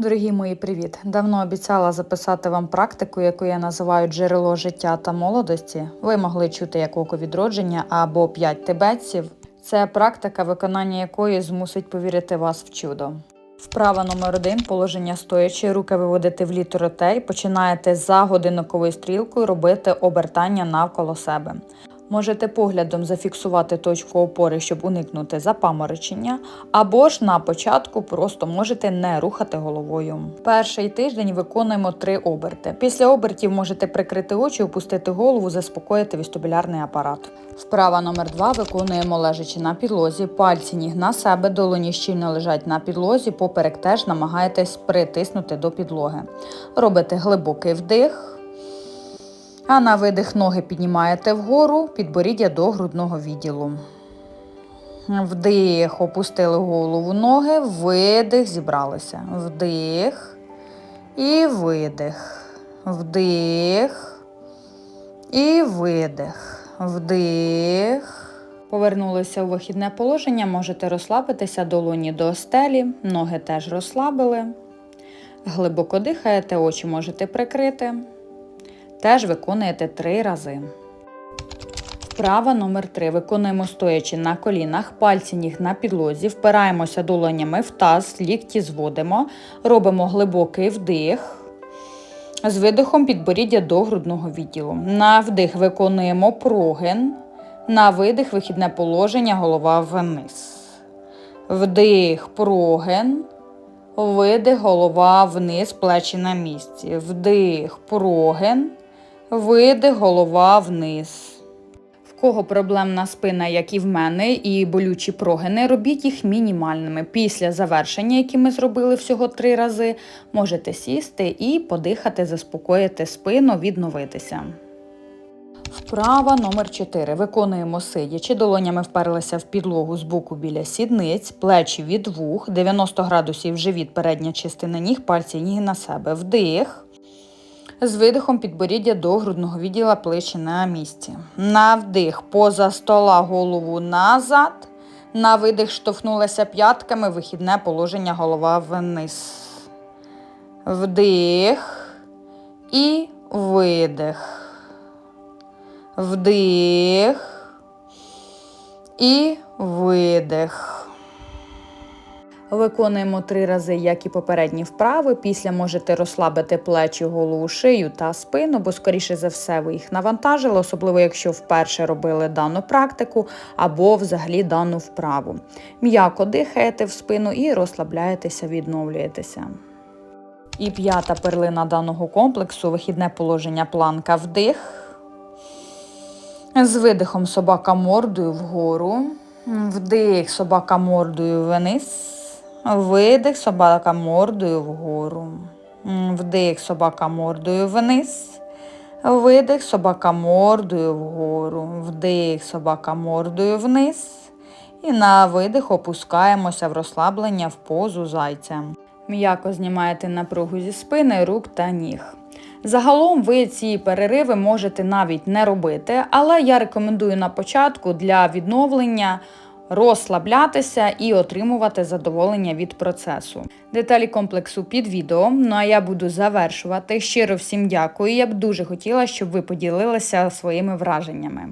Дорогі мої, привіт! Давно обіцяла записати вам практику, яку я називаю джерело життя та молодості. Ви могли чути як око відродження або п'ять тибетців. Це практика, виконання якої змусить повірити вас в чудо. Вправа номер один положення стоячи, руки виводите в і починаєте за годинниковою стрілкою робити обертання навколо себе. Можете поглядом зафіксувати точку опори, щоб уникнути запаморочення, або ж на початку просто можете не рухати головою. Перший тиждень виконуємо три оберти. Після обертів можете прикрити очі, опустити голову, заспокоїти вестибулярний апарат. Вправа номер два виконуємо лежачи на підлозі. Пальці ніг на себе, долоні щільно лежать на підлозі, поперек теж намагаєтесь притиснути до підлоги. Робите глибокий вдих. А на видих ноги піднімаєте вгору, підборіддя до грудного відділу. Вдих, опустили голову ноги, видих, зібралися. Вдих і видих. Вдих і видих. Вдих. Повернулися у вихідне положення, можете розслабитися долоні до стелі, ноги теж розслабили. Глибоко дихаєте, очі можете прикрити. Теж виконуєте три рази. Вправа номер 3 Виконуємо стоячи на колінах, пальці ніг на підлозі, впираємося долонями в таз, лікті зводимо, робимо глибокий вдих. З видихом підборіддя до грудного відділу. На вдих виконуємо прогин. На видих вихідне положення, голова вниз. Вдих, прогин. Видих, голова вниз, плечі на місці. Вдих, прогин. Видих, голова вниз. В кого проблемна спина, як і в мене, і болючі прогини, робіть їх мінімальними. Після завершення, які ми зробили всього три рази, можете сісти і подихати, заспокоїти спину, відновитися. Вправа номер 4 Виконуємо сидячи. Долонями вперлися в підлогу з боку біля сідниць, плечі від вух, 90 градусів живіт, передня частина ніг, пальці ніг на себе. Вдих. З видихом підборіддя до грудного відділа плечі на місці. На вдих поза стола голову назад. На видих штовхнулися п'ятками, вихідне положення голова вниз. Вдих і видих. Вдих і видих. Виконуємо три рази, як і попередні вправи. Після можете розслабити плечі, голову, шию та спину, бо, скоріше за все, ви їх навантажили, особливо якщо вперше робили дану практику або взагалі дану вправу. М'яко дихаєте в спину і розслабляєтеся, відновлюєтеся. І п'ята перлина даного комплексу вихідне положення планка вдих. З видихом собака мордою вгору. Вдих собака мордою вниз. Видих собака мордою вгору. Вдих собака мордою вниз. Видих собака мордою вгору. Вдих собака мордою вниз. І на видих опускаємося в розслаблення в позу зайця. М'яко знімаєте напругу зі спини, рук та ніг. Загалом ви ці перериви можете навіть не робити, але я рекомендую на початку для відновлення розслаблятися і отримувати задоволення від процесу. Деталі комплексу під відео. Ну а я буду завершувати. Щиро всім дякую. Я б дуже хотіла, щоб ви поділилися своїми враженнями.